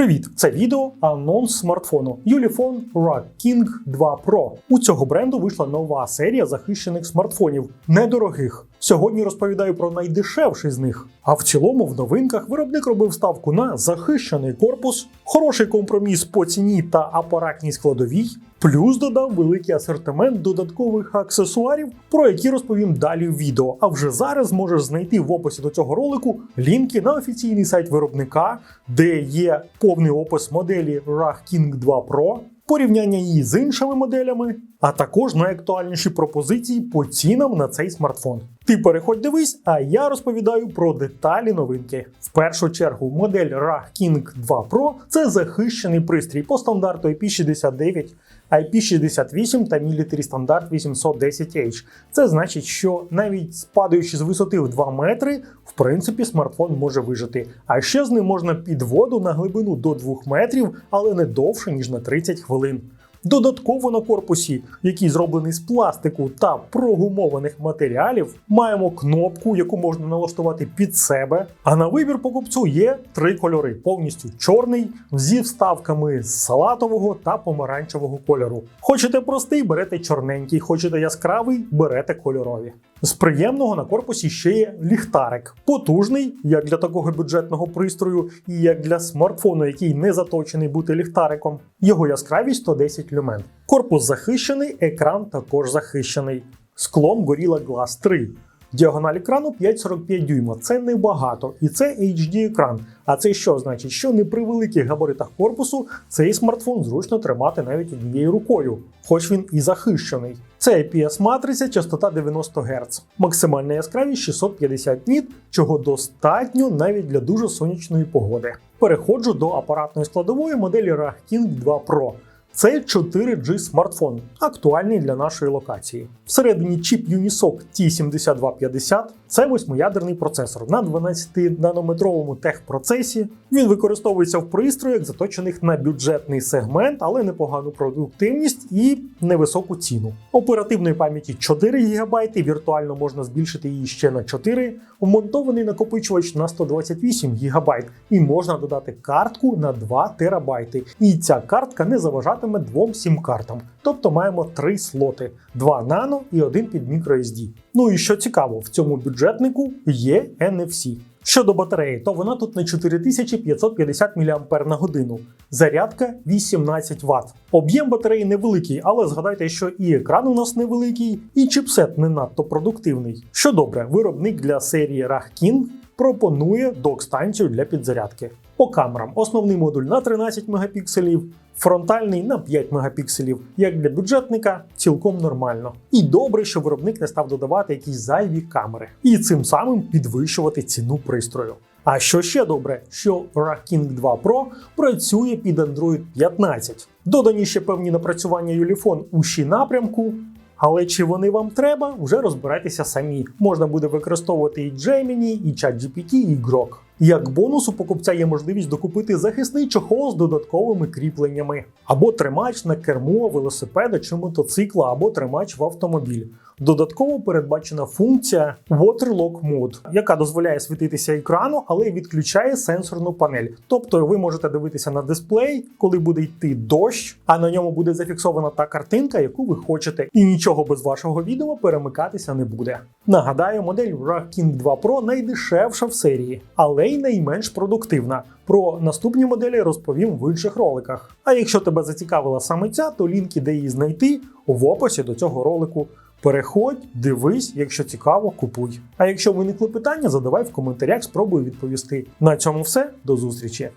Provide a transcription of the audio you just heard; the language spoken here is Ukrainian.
Привіт! Це відео анонс смартфону Юліфон Rock King 2 Pro. У цього бренду вийшла нова серія захищених смартфонів, недорогих. Сьогодні розповідаю про найдешевший з них. А в цілому в новинках виробник робив ставку на захищений корпус, хороший компроміс по ціні та апаратній складовій, плюс додав великий асортимент додаткових аксесуарів, про які розповім далі в відео. А вже зараз можеш знайти в описі до цього ролику лінки на офіційний сайт виробника, де є повний опис моделі RAG King 2 Pro, порівняння її з іншими моделями, а також найактуальніші пропозиції по цінам на цей смартфон. Ти переходь дивись, а я розповідаю про деталі новинки. В першу чергу, модель RAG King 2 Pro це захищений пристрій по стандарту IP69, IP68 та мілітарі стандарт 810H. Це значить, що навіть спадаючи з висоти в 2 метри, в принципі, смартфон може вижити. А ще з ним можна під воду на глибину до 2 метрів, але не довше ніж на 30 хвилин. Додатково на корпусі, який зроблений з пластику та прогумованих матеріалів, маємо кнопку, яку можна налаштувати під себе. А на вибір покупцю є три кольори: повністю чорний, зі вставками салатового та помаранчевого кольору. Хочете простий, берете чорненький, хочете яскравий, берете кольорові. З приємного на корпусі ще є ліхтарик. Потужний, як для такого бюджетного пристрою, і як для смартфону, який не заточений бути ліхтариком. Його яскравість 110 люмен. Корпус захищений, екран також захищений. Склом Gorilla Glass 3. Діагональ екрану 5,45 дюйма. Це небагато, і це HD екран. А це що значить, що не при великих габаритах корпусу цей смартфон зручно тримати навіть однією рукою, хоч він і захищений. Це IPS матриця, частота 90 Гц, максимальна яскравість 650 ніт, чого достатньо навіть для дуже сонячної погоди. Переходжу до апаратної складової моделі RAG King 2 Pro. Це 4G смартфон, актуальний для нашої локації. Всередині чіп Unisoc T7250 це восьмиядерний процесор на 12-нанометровому техпроцесі. Він використовується в пристроях, заточених на бюджетний сегмент, але непогану продуктивність і невисоку ціну. Оперативної пам'яті 4 ГБ, віртуально можна збільшити її ще на 4, вмонтований накопичувач на 128 ГБ, і можна додати картку на 2 ТБ. І ця картка не заважатиме двом сім-картам. Тобто маємо три слоти: 2 нано і один під microSD. Ну і що цікаво, в цьому бюджетнику є NFC. Щодо батареї, то вона тут на 4550 мАч. Зарядка 18 Вт. Об'єм батареї невеликий, але згадайте, що і екран у нас невеликий, і чіпсет не надто продуктивний. Що добре, виробник для серії RAG пропонує док-станцію для підзарядки. По камерам основний модуль на 13 мегапікселів, фронтальний на 5 мегапікселів. Як для бюджетника, цілком нормально. І добре, що виробник не став додавати якісь зайві камери і цим самим підвищувати ціну пристрою. А що ще добре, що RAG King 2 Pro працює під Android 15. Додані ще певні напрацювання Ulefone у ші напрямку. Але чи вони вам треба, вже розбирайтеся самі. Можна буде використовувати і Gemini, і ChatGPT, і Grok. Як бонус у покупця є можливість докупити захисний чохол з додатковими кріпленнями, або тримач на кермо велосипеда чи мотоцикла, або тримач в автомобіль. Додатково передбачена функція Waterlock Mode, яка дозволяє світитися екрану, але відключає сенсорну панель. Тобто ви можете дивитися на дисплей, коли буде йти дощ, а на ньому буде зафіксована та картинка, яку ви хочете, і нічого без вашого відео перемикатися не буде. Нагадаю, модель RAG King 2 Pro найдешевша в серії, але й найменш продуктивна. Про наступні моделі розповім в інших роликах. А якщо тебе зацікавила саме ця, то лінки, де її знайти, в описі до цього ролику. Переходь, дивись, якщо цікаво, купуй. А якщо виникли питання, задавай в коментарях, спробую відповісти. На цьому все, до зустрічі.